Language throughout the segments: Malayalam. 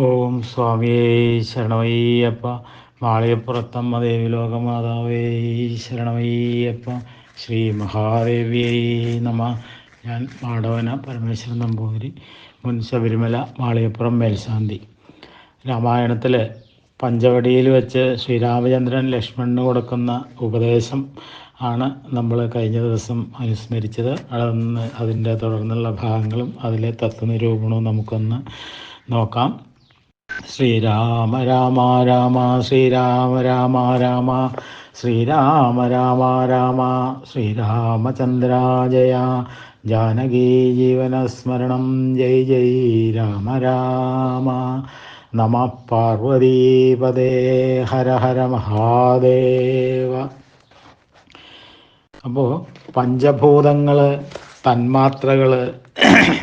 ഓം സ്വാമിയേ ശരണമയ്യപ്പ മാളികപ്പുറത്തമ്മ ദേവി ലോകമാതാവേ ശരണമയ്യപ്പ ശ്രീ മഹാദേവിയേ നമ. ഞാൻ മാടവന പരമേശ്വരൻ നമ്പൂതിരി മുൻ ശബരിമല മാളികപ്പുറം മേൽശാന്തി. രാമായണത്തിൽ പഞ്ചവടിയിൽ വെച്ച് ശ്രീരാമചന്ദ്രൻ ലക്ഷ്മണന് കൊടുക്കുന്ന ഉപദേശം ആണ് നമ്മൾ കഴിഞ്ഞ ദിവസം അനുസ്മരിച്ചത്. അതൊന്ന് അതിന്റെ തുടർന്നുള്ള ഭാഗങ്ങളും അതിലെ തത്വനിരൂപണവും നമുക്കൊന്ന് നോക്കാം. ശ്രീരാമ രാമ രാമ ശ്രീരാമ രാമ രാമ ശ്രീരാമ രാമ രാമ ശ്രീരാമചന്ദ്ര ജയ. ജാനകീ ജീവനസ്മരണം. ജയ് ജയ് രാമ രാമ. നമ പാർവതീപദേ ഹര ഹര മഹാദേവ. അപ്പോൾ പഞ്ചഭൂതങ്ങൾ തന്മാത്രകൾ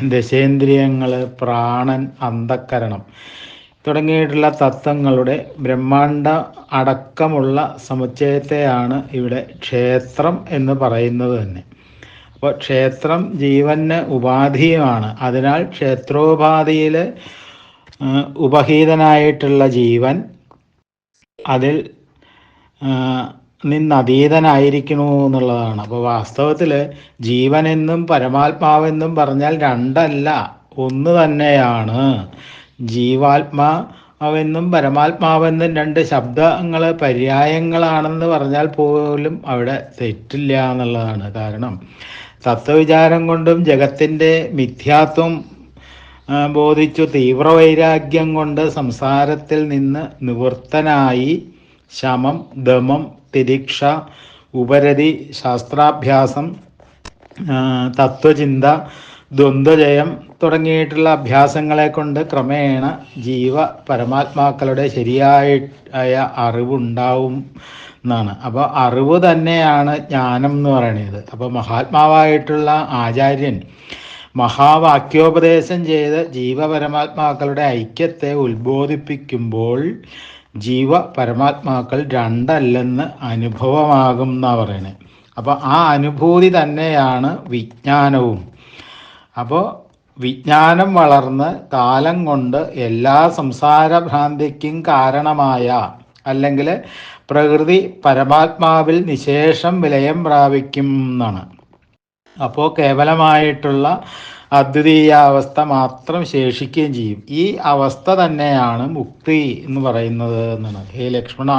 ദശേന്ദ്രിയങ്ങൾ പ്രാണൻ അന്ധക്കരണം. തുടങ്ങിയിട്ടുള്ള തത്വങ്ങളുടെ ബ്രഹ്മാണ്ട അടക്കമുള്ള സമുച്ചയത്തെയാണ് ഇവിടെ ക്ഷേത്രം എന്ന് പറയുന്നത് തന്നെ. അപ്പോൾ ക്ഷേത്രം ജീവന് ഉപാധിയുമാണ്. അതിനാൽ ക്ഷേത്രോപാധിയിൽ ഉപഹീതനായിട്ടുള്ള ജീവൻ അതിൽ നിന്നതീതനായിരിക്കണു എന്നുള്ളതാണ്. അപ്പോൾ വാസ്തവത്തിൽ ജീവനെന്നും പരമാത്മാവെന്നും പറഞ്ഞാൽ രണ്ടല്ല ഒന്ന് തന്നെയാണ്. ജീവാത്മാവെന്നും പരമാത്മാവെന്നും രണ്ട് ശബ്ദങ്ങൾ പര്യായങ്ങളാണെന്ന് പറഞ്ഞാൽ പോലും അവിടെ തെറ്റില്ല എന്നുള്ളതാണ് കാരണം. തത്വവിചാരം കൊണ്ടും ജഗത്തിന്റെ മിഥ്യാത്വം ബോധിച്ചു തീവ്രവൈരാഗ്യം കൊണ്ട് സംസാരത്തിൽ നിന്ന് നിവൃത്തനായി ശമം ദമം തിരീക്ഷ ഉപരതി ശാസ്ത്രാഭ്യാസം തത്വചിന്ത ദ്വന്ദ്വജയം തുടങ്ങിയിട്ടുള്ള അഭ്യാസങ്ങളെ കൊണ്ട് ക്രമേണ ജീവ പരമാത്മാക്കളുടെ ശരിയായ അറിവുണ്ടാവും എന്നാണ്. അപ്പോൾ അറിവ് തന്നെയാണ് ജ്ഞാനം എന്ന് പറയുന്നത്. അപ്പോൾ മഹാത്മാവായിട്ടുള്ള ആചാര്യൻ മഹാവാക്യോപദേശം ചെയ്ത് ജീവപരമാത്മാക്കളുടെ ഐക്യത്തെ ഉത്ബോധിപ്പിക്കുമ്പോൾ ജീവ പരമാത്മാക്കൾ രണ്ടല്ലെന്ന് അനുഭവമാകും എന്നാണ് പറയുന്നത്. അപ്പോൾ ആ അനുഭൂതി തന്നെയാണ് വിജ്ഞാനവും. അപ്പോൾ വിജ്ഞാനം വളർന്ന് കാലം കൊണ്ട് എല്ലാ സംസാരഭ്രാന്തിക്കും കാരണമായ അല്ലെങ്കിൽ പ്രകൃതി പരമാത്മാവിൽ നിശേഷം വിലയം പ്രാപിക്കും എന്നാണ് അപ്പോൾ കേവലമായിട്ടുള്ള അദ്വിതീയാവസ്ഥ മാത്രം ശേഷിക്കുകയും ചെയ്യും. ഈ അവസ്ഥ തന്നെയാണ് മുക്തി എന്ന് പറയുന്നത് എന്നാണ് ഹേ ലക്ഷ്മണ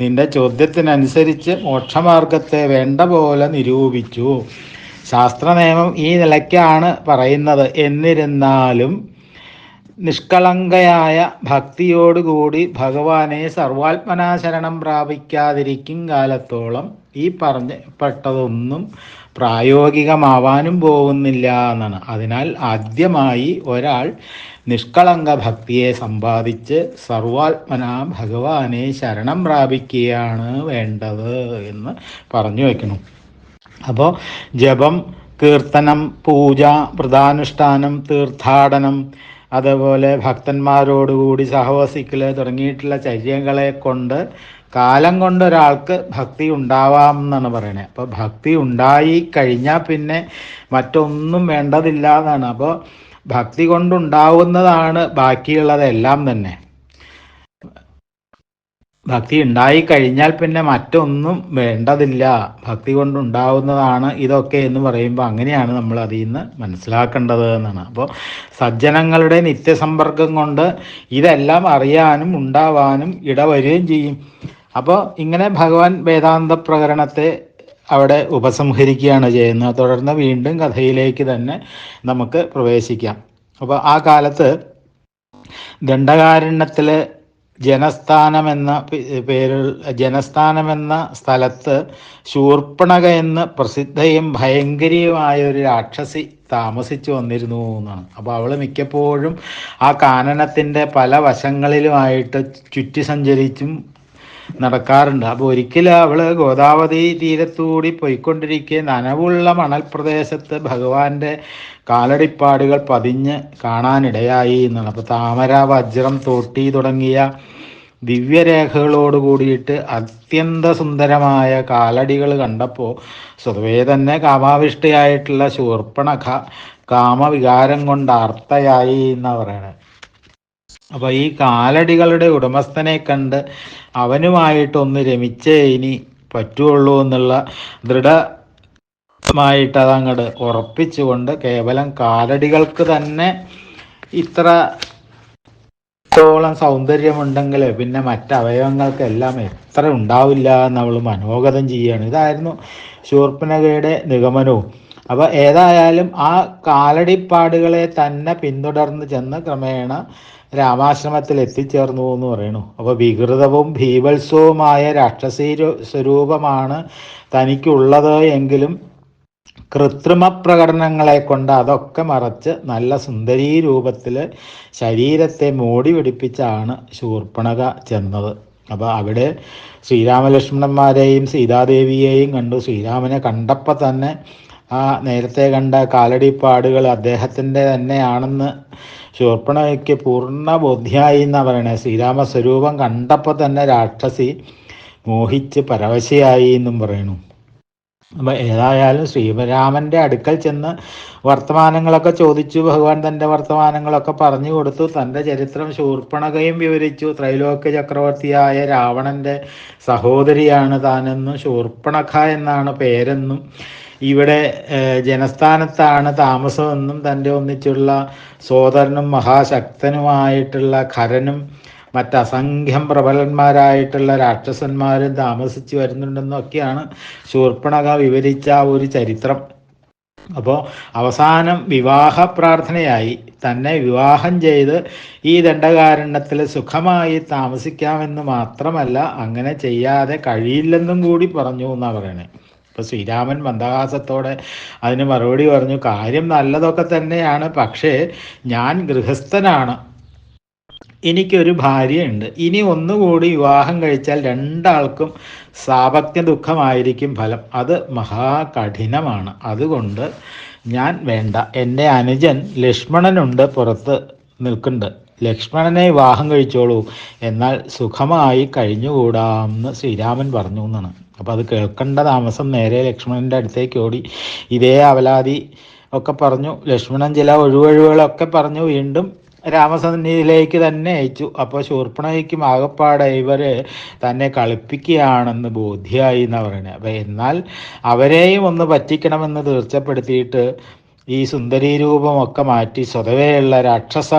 നിന്റെ ചോദ്യത്തിനനുസരിച്ച് മോക്ഷമാർഗത്തെ വേണ്ട പോലെ നിരൂപിച്ചു. ശാസ്ത്ര നിയമം ഈ നിലയ്ക്കാണ് പറയുന്നത്. എന്നിരുന്നാലും നിഷ്കളങ്കയായ ഭക്തിയോടുകൂടി ഭഗവാനെ സർവാത്മനാശരണം പ്രാപിക്കാതിരിക്കും കാലത്തോളം ഈ പറഞ്ഞപ്പെട്ടതൊന്നും പ്രായോഗികമാവാനും പോകുന്നില്ല എന്നാണ്. അതിനാൽ ആദ്യമായി ഒരാൾ നിഷ്കളങ്ക ഭക്തിയെ സമ്പാദിച്ച് സർവാത്മന ഭഗവാനെ ശരണം പ്രാപിക്കുകയാണ് വേണ്ടത് എന്ന് പറഞ്ഞു വയ്ക്കണം അപ്പോൾ ജപം കീർത്തനം പൂജ വ്രതാനുഷ്ഠാനം തീർത്ഥാടനം അതുപോലെ ഭക്തന്മാരോടുകൂടി സഹവസിക്കൽ തുടങ്ങിയിട്ടുള്ള ചര്യങ്ങളെ കൊണ്ട് കാലം കൊണ്ട് ഒരാൾക്ക് ഭക്തി ഉണ്ടാവാം എന്നാണ് പറയുന്നത് അപ്പോൾ ഭക്തി ഉണ്ടായി കഴിഞ്ഞാൽ പിന്നെ മറ്റൊന്നും വേണ്ടതില്ല എന്നാണ്. അപ്പോൾ ഭക്തി കൊണ്ടുണ്ടാവുന്നതാണ് ബാക്കിയുള്ളതെല്ലാം തന്നെ. ഭക്തി ഉണ്ടായി കഴിഞ്ഞാൽ പിന്നെ മറ്റൊന്നും വേണ്ടതില്ല. ഭക്തി കൊണ്ടുണ്ടാവുന്നതാണ് ഇതൊക്കെ എന്ന് പറയുമ്പോൾ അങ്ങനെയാണ് നമ്മൾ അതിൽ നിന്ന് മനസ്സിലാക്കേണ്ടത് എന്നാണ്. അപ്പോൾ സജ്ജനങ്ങളുടെ നിത്യസമ്പർക്കം കൊണ്ട് ഇതെല്ലാം അറിയാനും ഉണ്ടാവാനും ഇടവരുകയും ചെയ്യും. അപ്പോൾ ഇങ്ങനെ ഭഗവാൻ വേദാന്ത പ്രകരണത്തെ അവിടെ ഉപസംഹരിക്കുകയാണ് ചെയ്യുന്നത്. തുടർന്ന് വീണ്ടും കഥയിലേക്ക് തന്നെ നമുക്ക് പ്രവേശിക്കാം. അപ്പോൾ ആ കാലത്ത് ദണ്ഡകാരണ്യത്തിൽ ജനസ്ഥാനം എന്ന പേരിൽ ജനസ്ഥാനമെന്ന സ്ഥലത്ത് ശൂർപ്പണക എന്ന് പ്രസിദ്ധയും ഭയങ്കരിയുമായ ഒരു രാക്ഷസി താമസിച്ചു വന്നിരുന്നു എന്നാണ്. അപ്പോൾ അവൾ മിക്കപ്പോഴും ആ കാനനത്തിന്റെ പല വശങ്ങളിലുമായിട്ട് ചുറ്റി സഞ്ചരിച്ചും നടക്കാറുണ്ട്. അപ്പോൾ ഒരിക്കലും അവൾ ഗോദാവതി തീരത്തൂടി പോയിക്കൊണ്ടിരിക്കെ നനവുള്ള മണൽ പ്രദേശത്ത് ഭഗവാന്റെ കാലടിപ്പാടുകൾ പതിഞ്ഞ് കാണാനിടയായി എന്നാണ്. അപ്പോൾ താമര വജ്രം തോട്ടി തുടങ്ങിയ ദിവ്യരേഖകളോട് കൂടിയിട്ട് അത്യന്ത സുന്ദരമായ കാലടികൾ കണ്ടപ്പോൾ സ്വതവേ തന്നെ കാമാവിഷ്ടയായിട്ടുള്ള ശൂർപ്പണഖ കാമവികാരം കൊണ്ട് അർത്ഥയായി എന്നാണ് പറയണത് അപ്പോൾ ഈ കാലടികളുടെ ഉടമസ്ഥനെ കണ്ട് അവനുമായിട്ടൊന്ന് രമിച്ചേ ഇനി പറ്റുള്ളൂ എന്നുള്ള ദൃഢമായിട്ട് അതങ്ങോട്ട് ഉറപ്പിച്ചുകൊണ്ട് കേവലം കാലടികൾക്ക് തന്നെ ഇത്ര ത്തോളം സൗന്ദര്യമുണ്ടെങ്കിൽ പിന്നെ മറ്റവയവങ്ങൾക്കെല്ലാം എത്ര ഉണ്ടാവില്ല എന്ന് അവൾ മനോഗതം ചെയ്യുകയാണ് ഇതായിരുന്നു ശൂർപ്പനകയുടെ നിഗമനവും. അപ്പോൾ ഏതായാലും ആ കാലടിപ്പാടുകളെ തന്നെ പിന്തുടർന്ന് ചെന്ന് ക്രമേണ രാമാശ്രമത്തിൽ എത്തിച്ചേർന്നു എന്ന് പറയുന്നു. അപ്പോൾ വികൃതവും ഭീവത്സവുമായ രാക്ഷസീ സ്വരൂപമാണ് തനിക്കുള്ളത് എങ്കിലും കൃത്രിമ പ്രകടനങ്ങളെ കൊണ്ട് അതൊക്കെ മറച്ച് നല്ല സുന്ദരീ രൂപത്തിൽ ശരീരത്തെ മോടി പിടിപ്പിച്ചാണ് ശൂർപ്പണക ചെന്നത്. അപ്പോൾ അവിടെ ശ്രീരാമലക്ഷ്മണന്മാരെയും സീതാദേവിയെയും കണ്ടു. ശ്രീരാമനെ കണ്ടപ്പോൾ തന്നെ ആ നേരത്തെ കണ്ട കാലടിപ്പാടുകൾ അദ്ദേഹത്തിന്റെ തന്നെയാണെന്ന് ശൂർപ്പണയ്ക്ക് പൂർണ ബോധ്യായി എന്നാണ് പറയണത് ശ്രീരാമ സ്വരൂപം കണ്ടപ്പോൾ തന്നെ രാക്ഷസി മോഹിച്ച് പരവശയായി എന്നും പറയണു. അപ്പം ഏതായാലും ശ്രീരാമന്റെ അടുക്കൽ ചെന്ന് വർത്തമാനങ്ങളൊക്കെ ചോദിച്ചു. ഭഗവാൻ തന്റെ വർത്തമാനങ്ങളൊക്കെ പറഞ്ഞു കൊടുത്തു. തന്റെ ചരിത്രം ശൂർപ്പണകയും വിവരിച്ചു. ത്രൈലോക്യ ചക്രവർത്തിയായ രാവണന്റെ സഹോദരിയാണ് താനെന്നും. ശൂർപ്പണഖ എന്നാണ് പേരെന്നും ഇവിടെ ജനസ്ഥാനത്താണ് താമസമെന്നും തന്റെ ഒന്നിച്ചുള്ള സോദരനും മഹാശക്തനുമായിട്ടുള്ള ഖരനും മറ്റസംഖ്യം പ്രബലന്മാരായിട്ടുള്ള രാക്ഷസന്മാരും താമസിച്ചു വരുന്നുണ്ടെന്നൊക്കെയാണ് ശൂർപ്പണക വിവരിച്ച ഒരു ചരിത്രം. അപ്പോൾ അവസാനം വിവാഹ പ്രാർത്ഥനയായി തന്നെ വിവാഹം ചെയ്ത് ഈ ദണ്ഡകാരണ്യത്തിൽ സുഖമായി താമസിക്കാമെന്ന് മാത്രമല്ല അങ്ങനെ ചെയ്യാതെ കഴിയില്ലെന്നും കൂടി പറഞ്ഞു എന്നാണ് പറയണേ. അപ്പോൾ ശ്രീരാമൻ മന്ദഹാസത്തോടെ അതിന് മറുപടി പറഞ്ഞു കാര്യം നല്ലതൊക്കെ തന്നെയാണ് പക്ഷേ ഞാൻ ഗൃഹസ്ഥനാണ്. എനിക്കൊരു ഭാര്യയുണ്ട്. ഇനി ഒന്നുകൂടി വിവാഹം കഴിച്ചാൽ രണ്ടാൾക്കും സാപത്യ ദുഃഖമായിരിക്കും ഫലം. അത് മഹാകഠിനമാണ്. അതുകൊണ്ട് ഞാൻ വേണ്ട. എന്റെ അനുജൻ ലക്ഷ്മണനുണ്ട് പുറത്ത് നിൽക്കുന്നുണ്ട്. ലക്ഷ്മണനെ വിവാഹം കഴിച്ചോളൂ. എന്നാൽ സുഖമായി കഴിഞ്ഞുകൂടാമെന്ന് ശ്രീരാമൻ പറഞ്ഞു എന്നാണ്. അപ്പോൾ അത് കേൾക്കേണ്ട താമസം. നേരെ ലക്ഷ്മണന്റെ അടുത്തേക്ക് ഓടി. ഇതേ അവലാതി ഒക്കെ പറഞ്ഞു. ലക്ഷ്മണൻ ചില ഒഴിവഴിവുകളൊക്കെ പറഞ്ഞു. വീണ്ടും രാമസന്നിധിയിലേക്ക് തന്നെ അയച്ചു. അപ്പോൾ ശൂർപ്പണയ്ക്കും ആകപ്പാടെ ഇവർ തന്നെ കളിപ്പിക്കുകയാണെന്ന് ബോധ്യമായി എന്ന് പറയുന്നത് അപ്പോൾ എന്നാൽ അവരെയും ഒന്ന് പറ്റിക്കണമെന്ന് തീർച്ചപ്പെടുത്തിയിട്ട് ഈ സുന്ദരീ രൂപമൊക്കെ മാറ്റി സ്വതവേയുള്ള രാക്ഷസ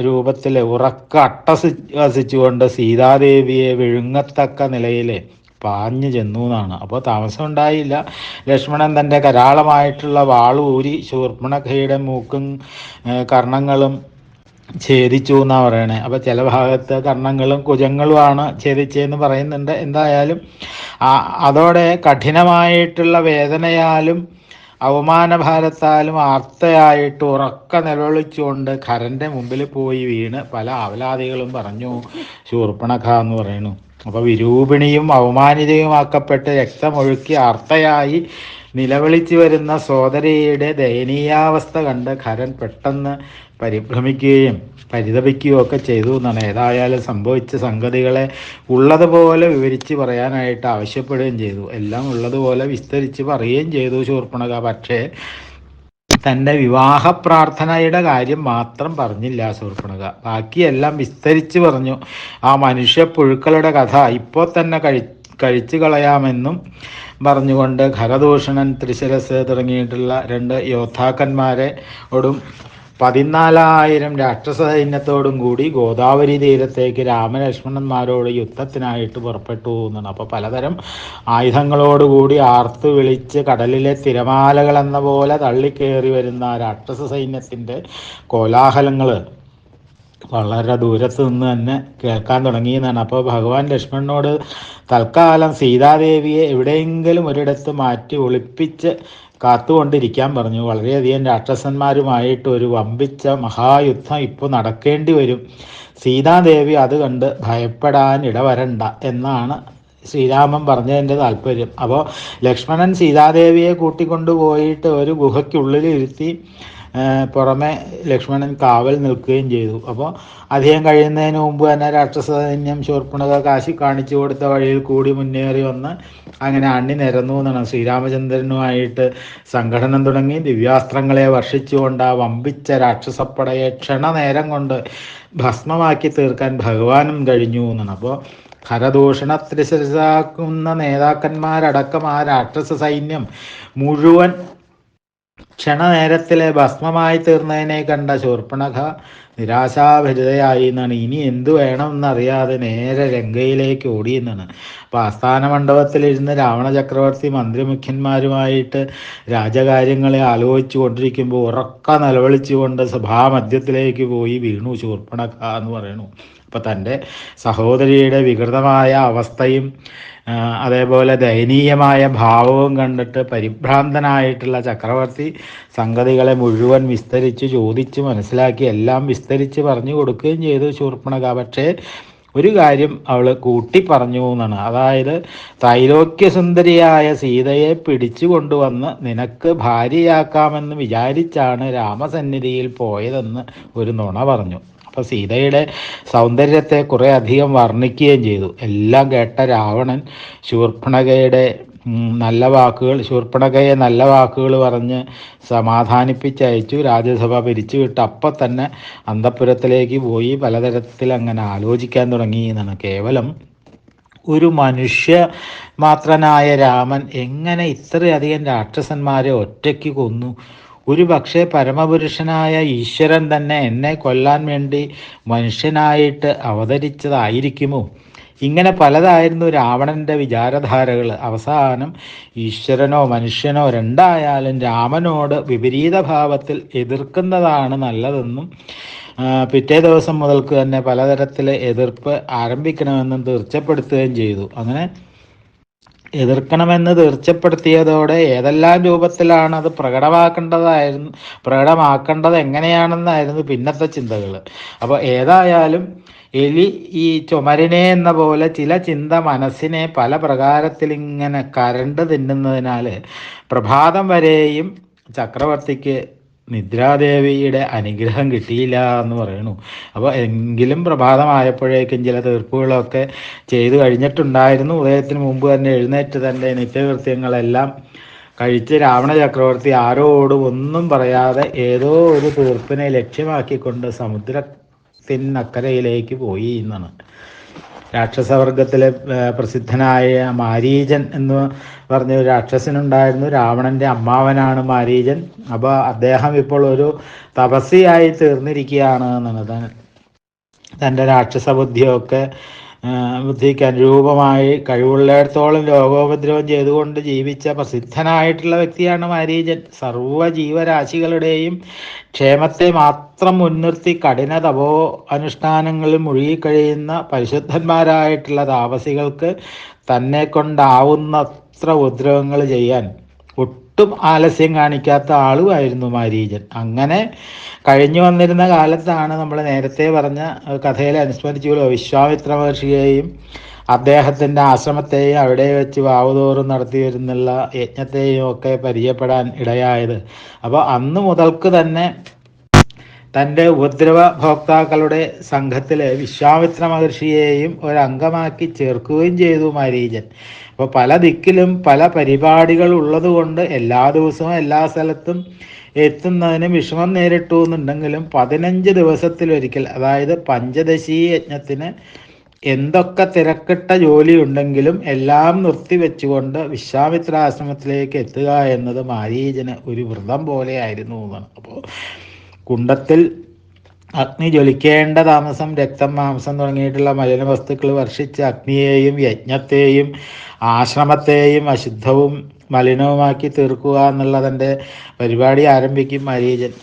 രൂപത്തിൽ ഉറക്ക അട്ടഹസിച്ചുകൊണ്ട് സീതാദേവിയെ വിഴുങ്ങത്തക്ക നിലയിൽ പാഞ്ഞു ചെന്നു എന്നാണ് അപ്പോൾ താമസം ഉണ്ടായില്ല ലക്ഷ്മണൻ തന്റെ കരാളമായിട്ടുള്ള വാളൂരി ശൂർപ്പണഖയുടെ മൂക്കും കർണങ്ങളും ഛേദിച്ചു എന്നാണ് പറയണേ. അപ്പോൾ ചില ഭാഗത്ത് കർണങ്ങളും കുജങ്ങളുമാണ് ഛേദിച്ചതെന്ന് പറയുന്നുണ്ട്. എന്തായാലും അതോടെ കഠിനമായിട്ടുള്ള വേദനയാലും അവമാനഭാരത്താലും ആർത്തയായിട്ട് ഉറക്ക നിലവിളിച്ചുകൊണ്ട് ഖരന്റെ മുമ്പിൽ പോയി വീണ് പല അവലാദികളും പറഞ്ഞു. ശൂർപ്പണഖ എന്ന് പറയുന്നു. അപ്പോൾ വിരൂപിണിയും അവമാനിതയുമാക്കപ്പെട്ട് രക്തമൊഴുക്കി അർത്ഥയായി നിലവിളിച്ചു വരുന്ന സോദരിയുടെ ദയനീയാവസ്ഥ കണ്ട് ഖരൻ പെട്ടെന്ന് പരിഭ്രമിക്കുകയും പരിതപിക്കുകയും ഒക്കെ ചെയ്തു എന്നാണ്. ഏതായാലും സംഭവിച്ച സംഗതികളെ ഉള്ളതുപോലെ വിവരിച്ച് പറയാനായിട്ട് ആവശ്യപ്പെടുകയും ചെയ്തു. എല്ലാം ഉള്ളതുപോലെ വിസ്തരിച്ച് പറയുകയും ചെയ്തു ശൂർപ്പണക. പക്ഷേ തന്റെ വിവാഹ പ്രാർത്ഥനയുടെ കാര്യം മാത്രം പറഞ്ഞില്ല ശൂർപ്പണക ബാക്കിയെല്ലാം വിസ്തരിച്ച് പറഞ്ഞു. ആ മനുഷ്യ പുഴുക്കളുടെ കഥ ഇപ്പോൾ തന്നെ കഴി കഴിച്ചു കളയാമെന്നും പറഞ്ഞുകൊണ്ട് ഖരദൂഷണൻ ത്രിശിരസ് തുടങ്ങിയിട്ടുള്ള രണ്ട് യോദ്ധാക്കന്മാരെ ഒടും പതിനാലായിരം രാക്ഷസ സൈന്യത്തോടും കൂടി ഗോദാവരി തീരത്തേക്ക് രാമലക്ഷ്മണന്മാരോട് യുദ്ധത്തിനായിട്ട് പുറപ്പെട്ടു എന്നാണ്. അപ്പോൾ പലതരം ആയുധങ്ങളോടുകൂടി ആർത്തു വിളിച്ച് കടലിലെ തിരമാലകൾ എന്ന പോലെ തള്ളിക്കേറി വരുന്ന രാക്ഷസ സൈന്യത്തിന്റെ കോലാഹലങ്ങൾ വളരെ ദൂരത്ത് നിന്ന് തന്നെ കേൾക്കാൻ തുടങ്ങിയെന്നാണ്. അപ്പോൾ ഭഗവാൻ ലക്ഷ്മണനോട് തൽക്കാലം സീതാദേവിയെ എവിടെയെങ്കിലും ഒരിടത്ത് മാറ്റി ഒളിപ്പിച്ച് കാത്തുകൊണ്ടിരിക്കാൻ പറഞ്ഞു. വളരെയധികം രാക്ഷസന്മാരുമായിട്ട് ഒരു വമ്പിച്ച മഹായുദ്ധം ഇപ്പോൾ നടക്കേണ്ടി വരും. സീതാദേവി അത് കണ്ട് ഭയപ്പെടാൻ ഇടവരണ്ട എന്നാണ് ശ്രീരാമൻ പറഞ്ഞതിന്റെ താല്പര്യം. അപ്പോൾ ലക്ഷ്മണൻ സീതാദേവിയെ കൂട്ടിക്കൊണ്ടുപോയിട്ട് ഒരു ഗുഹയ്ക്കുള്ളിൽ ഇരുത്തി പുറമെ ലക്ഷ്മണൻ കാവൽ നിൽക്കുകയും ചെയ്തു. അപ്പോൾ അധികം കഴിയുന്നതിന് മുമ്പ് തന്നെ രാക്ഷസ സൈന്യം ശൂർപ്പണക കാശി കാണിച്ചു കൊടുത്ത വഴിയിൽ കൂടി മുന്നേറി വന്ന് അങ്ങനെ അണ്ണി നിരന്നു എന്നാണ്. ശ്രീരാമചന്ദ്രനുമായിട്ട് സംഘടനം തുടങ്ങി. ദിവ്യാസ്ത്രങ്ങളെ വർഷിച്ചുകൊണ്ട് ആ വമ്പിച്ച രാക്ഷസപ്പടയെ ക്ഷണനേരം കൊണ്ട് ഭസ്മമാക്കി തീർക്കാൻ ഭഗവാനും കഴിഞ്ഞു എന്നാണ്. അപ്പോൾ ഹരദൂഷണ ത്രിശിരസാക്കുന്ന നേതാക്കന്മാരടക്കം ആ രാക്ഷസ സൈന്യം മുഴുവൻ ക്ഷണനേരത്തിലെ ഭസ്മമായി തീർന്നതിനെ കണ്ട ശൂർപ്പണഖ നിരാശാഭരിതയായി എന്നാണ് ഇനി എന്തു വേണമെന്നറിയാതെ നേരെ ലങ്കയിലേക്ക് ഓടിയെന്നാണ്. അപ്പോൾ ആസ്ഥാന മണ്ഡപത്തിലിരുന്ന് രാവണ ചക്രവർത്തി മന്ത്രിമുഖ്യന്മാരുമായിട്ട് രാജകാര്യങ്ങളെ ആലോചിച്ചു കൊണ്ടിരിക്കുമ്പോൾ ഉറക്ക നിലവിളിച്ചുകൊണ്ട് സഭാമധ്യത്തിലേക്ക് പോയി വീണു ശൂർപ്പണഖ എന്ന് പറയുന്നു. അപ്പോൾ തന്റെ സഹോദരിയുടെ വികൃതമായ അവസ്ഥയും അതേപോലെ ദയനീയമായ ഭാവവും കണ്ടിട്ട് പരിഭ്രാന്തനായിട്ടുള്ള ചക്രവർത്തി സംഗതികളെ മുഴുവൻ വിസ്തരിച്ച് ചോദിച്ച് മനസ്സിലാക്കി എല്ലാം വിസ്തരിച്ച് പറഞ്ഞു കൊടുക്കുകയും ചെയ്തു ശൂർപ്പണക. പക്ഷേ ഒരു കാര്യം അവൾ കൂട്ടി പറഞ്ഞു എന്നാണ്. അതായത് ത്രൈലോക്യസുന്ദരിയായ സീതയെ പിടിച്ചു കൊണ്ടുവന്ന് നിനക്ക് ഭാര്യയാക്കാമെന്ന് വിചാരിച്ചാണ് രാമസന്നിധിയിൽ പോയതെന്ന് ഒരു നുണ പറഞ്ഞു. അപ്പോൾ സീതയുടെ സൗന്ദര്യത്തെ കുറേ അധികം വർണിക്കുകയും ചെയ്തു. എല്ലാം കേട്ട രാവണൻ ശൂർപ്പണകയുടെ നല്ല വാക്കുകൾ ശൂർപ്പണകയെ നല്ല വാക്കുകൾ പറഞ്ഞ് സമാധാനിപ്പിച്ചയച്ചു. രാജ്യസഭ പിരിച്ചുവിട്ട് അപ്പം തന്നെ അന്തപുരത്തിലേക്ക് പോയി പലതരത്തിൽ അങ്ങനെ ആലോചിക്കാൻ തുടങ്ങി എന്നാണ്. കേവലം ഒരു മനുഷ്യ മാത്രനായ രാമൻ എങ്ങനെ ഇത്രയധികം രാക്ഷസന്മാരെ ഒറ്റയ്ക്ക് കൊന്നു? ഒരു പക്ഷേ പരമപുരുഷനായ ഈശ്വരൻ തന്നെ എന്നെ കൊല്ലാൻ വേണ്ടി മനുഷ്യനായിട്ട് അവതരിച്ചതായിരിക്കുമോ? ഇങ്ങനെ പലതായിരുന്നു രാവണന്റെ വിചാരധാരകൾ. അവസാനം ഈശ്വരനോ മനുഷ്യനോ രണ്ടായാലും രാമനോട് വിപരീത ഭാവത്തിൽ എതിർക്കുന്നതാണ് നല്ലതെന്നും പിറ്റേ ദിവസം മുതൽക്ക് തന്നെ പലതരത്തിൽ എതിർപ്പ് ആരംഭിക്കണമെന്നും തീർച്ചപ്പെടുത്തുകയും ചെയ്തു. അങ്ങനെ എതിർക്കണമെന്ന് തീർച്ചപ്പെടുത്തിയതോടെ ഏതെല്ലാം രൂപത്തിലാണ് അത് പ്രകടമാക്കേണ്ടതായിരുന്നു പ്രകടമാക്കേണ്ടത് എങ്ങനെയാണെന്നായിരുന്നു പിന്നത്തെ ചിന്തകൾ അപ്പോൾ ഏതായാലും എലി ഈ ചുമരിനെ എന്ന പോലെ ചില ചിന്ത മനസ്സിനെ പല പ്രകാരത്തിൽ ഇങ്ങനെ കരണ്ട് തിന്നുന്നതിനാൽ പ്രഭാതം വരെയും ചക്രവർത്തിക്ക് നിദ്രാദേവിയുടെ അനുഗ്രഹം കിട്ടിയില്ല എന്ന് പറയണു അപ്പോൾ എങ്കിലും പ്രഭാതമായപ്പോഴേക്കും ചില തീർപ്പുകളൊക്കെ ചെയ്തു കഴിഞ്ഞിട്ടുണ്ടായിരുന്നു. ഉദയത്തിന് മുമ്പ് തന്നെ എഴുന്നേറ്റ് തന്റെ നിത്യകൃത്യങ്ങളെല്ലാം കഴിച്ച് രാവണ ചക്രവർത്തി ആരോടും ഒന്നും പറയാതെ ഏതോ ഒരു തീർപ്പിനെ ലക്ഷ്യമാക്കിക്കൊണ്ട് സമുദ്രത്തിനക്കരയിലേക്ക് പോയി എന്നാണ്. രാക്ഷസവർഗത്തിലെ പ്രസിദ്ധനായ മാരീജൻ എന്ന് പറഞ്ഞ ഒരു രാക്ഷസനുണ്ടായിരുന്നു. രാവണന്റെ അമ്മാവനാണ് മാരീജൻ. അപ്പോൾ അദ്ദേഹം ഇപ്പോൾ ഒരു തപസ്സിയായി തീർന്നിരിക്കുകയാണ് എന്നാണ് തന്റെ രാക്ഷസ ബുദ്ധിയൊക്കെ ബുദ്ധിക്ക് രൂപമായി കഴിവുള്ളിടത്തോളം ലോകോപദ്രവം ചെയ്തുകൊണ്ട് ജീവിച്ച പ്രസിദ്ധനായിട്ടുള്ള വ്യക്തിയാണ് മാരീജൻ. സർവ ജീവരാശികളുടെയും ക്ഷേമത്തെ മാത്രം മുൻനിർത്തി കഠിന തപോ അനുഷ്ഠാനങ്ങളിൽ മുഴുകിക്കഴിയുന്ന പരിശുദ്ധന്മാരായിട്ടുള്ള താപസികൾക്ക് തന്നെ കൊണ്ടാവുന്നത്ര ഉപദ്രവങ്ങൾ ചെയ്യാൻ ഒട്ടും ആലസ്യം കാണിക്കാത്ത ആളുമായിരുന്നു മാരീജൻ. അങ്ങനെ കഴിഞ്ഞു വന്നിരുന്ന കാലത്താണ് നമ്മൾ നേരത്തെ പറഞ്ഞ കഥയിൽ അനുസ്മരിച്ചുള്ള വിശ്വാമിത്ര മഹർഷിയെയും അദ്ദേഹത്തിന്റെ ആശ്രമത്തെയും അവിടെ വെച്ച് വാവുതോറും നടത്തി വരുന്നുള്ള യജ്ഞത്തെയും ഒക്കെ പരിചയപ്പെടാൻ ഇടയായത്. അപ്പോൾ അന്ന് മുതൽക്ക് തന്നെ തന്റെ ഉപദ്രവ ഭോക്താക്കളുടെ സംഘത്തിലെ വിശ്വാമിത്ര മഹർഷിയെയും ഒരംഗമാക്കി ചേർക്കുകയും ചെയ്തു മാരീജൻ. അപ്പോൾ പല ദിക്കിലും പല പരിപാടികൾ ഉള്ളതുകൊണ്ട് എല്ലാ ദിവസവും എല്ലാ സ്ഥലത്തും എത്തുന്നതിന് വിഷമം നേരിട്ടു എന്നുണ്ടെങ്കിലും പതിനഞ്ച് ദിവസത്തിലൊരിക്കൽ അതായത് പഞ്ചദശി യജ്ഞത്തിന് എന്തൊക്കെ തിരക്കിട്ട ജോലി ഉണ്ടെങ്കിലും എല്ലാം നിർത്തിവെച്ചുകൊണ്ട് വിശ്വാമിത്രാശ്രമത്തിലേക്ക് എത്തുക എന്നത് മാരീജന് ഒരു വ്രതം പോലെയായിരുന്നു എന്നാണ്. അപ്പോൾ കുണ്ടത്തിൽ അഗ്നി ജ്വലിക്കേണ്ട താമസം രക്തം മാംസം തുടങ്ങിയിട്ടുള്ള മലിന വസ്തുക്കൾ വർഷിച്ച് അഗ്നിയെയും യജ്ഞത്തെയും ആശ്രമത്തെയും അശുദ്ധവും മലിനവുമാക്കി തീർക്കുക എന്നുള്ളതിന്റെ പരിപാടി ആരംഭിക്കും മരീജൻ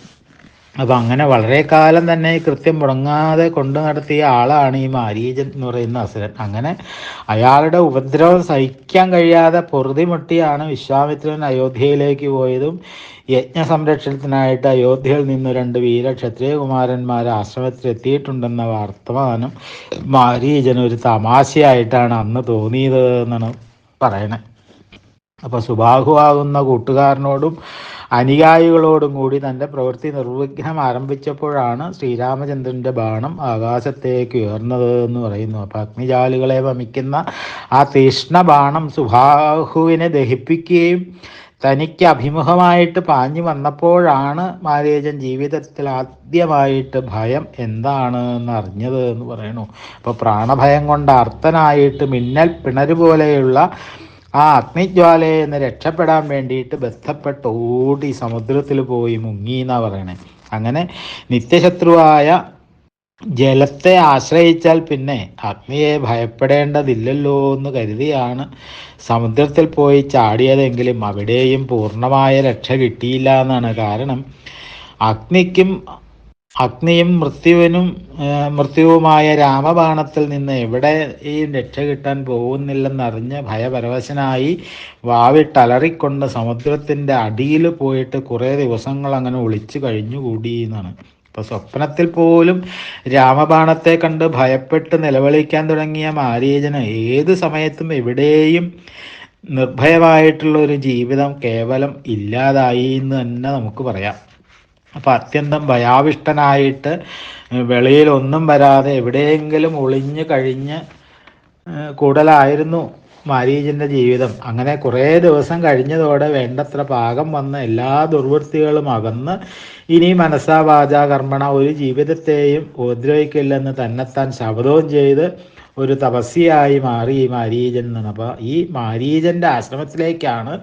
അപ്പം അങ്ങനെ വളരെ കാലം തന്നെ കൃത്യം മുടങ്ങാതെ കൊണ്ടു നടത്തിയ ആളാണ് ഈ മാരീജൻ എന്ന് പറയുന്ന അസുരൻ. അങ്ങനെ അയാളുടെ ഉപദ്രവം സഹിക്കാൻ കഴിയാതെ പൊറുതിമുട്ടിയാണ് വിശ്വാമിത്രൻ അയോധ്യയിലേക്ക് പോയതും യജ്ഞ സംരക്ഷണത്തിനായിട്ട് അയോധ്യയിൽ നിന്ന് രണ്ട് വീര ക്ഷത്രിയകുമാരന്മാർ ആശ്രമത്തിൽ എത്തിയിട്ടുണ്ടെന്ന വർത്തമാനം മാരീജൻ ഒരു തമാശയായിട്ടാണ് അന്ന് തോന്നിയത് എന്നാണ് പറയണേ. അപ്പോൾ സുബാഹുവാകുന്ന കൂട്ടുകാരനോടും അനുയായികളോടും കൂടി തന്റെ പ്രവൃത്തി നിർവിഘ്നം ആരംഭിച്ചപ്പോഴാണ് ശ്രീരാമചന്ദ്രന്റെ ബാണം ആകാശത്തേക്ക് ഉയർന്നത് എന്ന് പറയുന്നു. അപ്പം അഗ്നിജാലുകളെ വമിക്കുന്ന ആ തീഷ്ണ ബാണം സുബാഹുവിനെ ദഹിപ്പിക്കുകയും തനിക്ക് അഭിമുഖമായിട്ട് പാഞ്ഞു വന്നപ്പോഴാണ് മാരേജൻ ജീവിതത്തിൽ ആദ്യമായിട്ട് ഭയം എന്താണ് എന്ന് അറിഞ്ഞത് എന്ന് പറയണു അപ്പോൾ പ്രാണഭയം കൊണ്ട് അർത്ഥനായിട്ട് മിന്നൽ പിണര് പോലെയുള്ള ആ അഗ്നിജ്വാലയിൽ നിന്ന് രക്ഷപ്പെടാൻ വേണ്ടിയിട്ട് ബന്ധപ്പെട്ട് ഓടി സമുദ്രത്തിൽ പോയി മുങ്ങി എന്നാണ് പറയണേ. അങ്ങനെ നിത്യശത്രുവായ ജലത്തെ ആശ്രയിച്ചാൽ പിന്നെ അഗ്നിയെ ഭയപ്പെടേണ്ടതില്ലല്ലോ എന്ന് കരുതിയാണ് സമുദ്രത്തിൽ പോയി ചാടിയതെങ്കിലും അവിടെയും പൂർണമായ രക്ഷ കിട്ടിയില്ല എന്നാണ് കാരണം. അഗ്നിക്കും അഗ്നിയും മൃത്യുവിനും മൃത്യുവുമായ രാമബാണത്തിൽ നിന്ന് എവിടെ ഈ രക്ഷ കിട്ടാൻ പോകുന്നില്ലെന്നറിഞ്ഞ് ഭയപരവശനായി വാവിട്ടലറിക്കൊണ്ട് സമുദ്രത്തിന്റെ അടിയിൽ പോയിട്ട് കുറേ ദിവസങ്ങൾ അങ്ങനെ ഒളിച്ചു കഴിഞ്ഞുകൂടി എന്നാണ്. ഇപ്പോൾ സ്വപ്നത്തിൽ പോലും രാമബാണത്തെ കണ്ട് ഭയപ്പെട്ട് നിലവിളിക്കാൻ തുടങ്ങിയ മാരീജന് ഏത് സമയത്തും എവിടെയും നിർഭയമായിട്ടുള്ള ഒരു ജീവിതം കേവലം ഇല്ലാതായി എന്ന് തന്നെ നമുക്ക് പറയാം. അപ്പം അത്യന്തം ഭയാവിഷ്ടനായിട്ട് വെളിയിൽ ഒന്നും വരാതെ എവിടെയെങ്കിലും ഒളിഞ്ഞു കഴിഞ്ഞ് കൂടുതലായിരുന്നു മാരീജിന്റെ ജീവിതം. അങ്ങനെ കുറേ ദിവസം കഴിഞ്ഞതോടെ വേണ്ടത്ര പാകം വന്ന എല്ലാ ദുർവൃത്തികളും അകന്ന് ഇനി മനസ്സാ വാചാ കർമ്മണ ഒരു ജീവിതത്തെയും ഉപദ്രവിക്കില്ലെന്ന് തന്നെത്താൻ ശപഥവും ചെയ്ത് ഒരു തപസ്യയായി മാറി ഈ മാരീജൻ എന്നാണ് അപ്പോൾ ഈ മാരീജന്റെ ആശ്രമത്തിലേക്കാണ്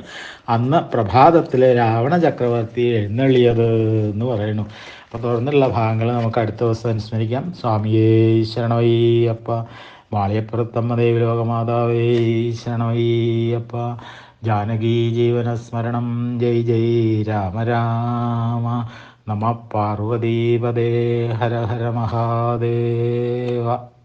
അന്ന് പ്രഭാതത്തിൽ രാവണ ചക്രവർത്തി എഴുന്നള്ളിയത് എന്ന് പറയുന്നു. അപ്പോൾ തുടർന്നുള്ള ഭാഗങ്ങൾ നമുക്ക് അടുത്ത ദിവസം അനുസ്മരിക്കാം. സ്വാമിയേ ശരണമയ്യപ്പ വാളിയപ്പുറത്തമ്മ ദേവി ലോകമാതാവേ അപ്പ. ജാനകി ജീവനസ്മരണം ജയ് ജയ് രാമ രാമ. നമ പാർവതീപദേ ഹര ഹര മഹാദേവ.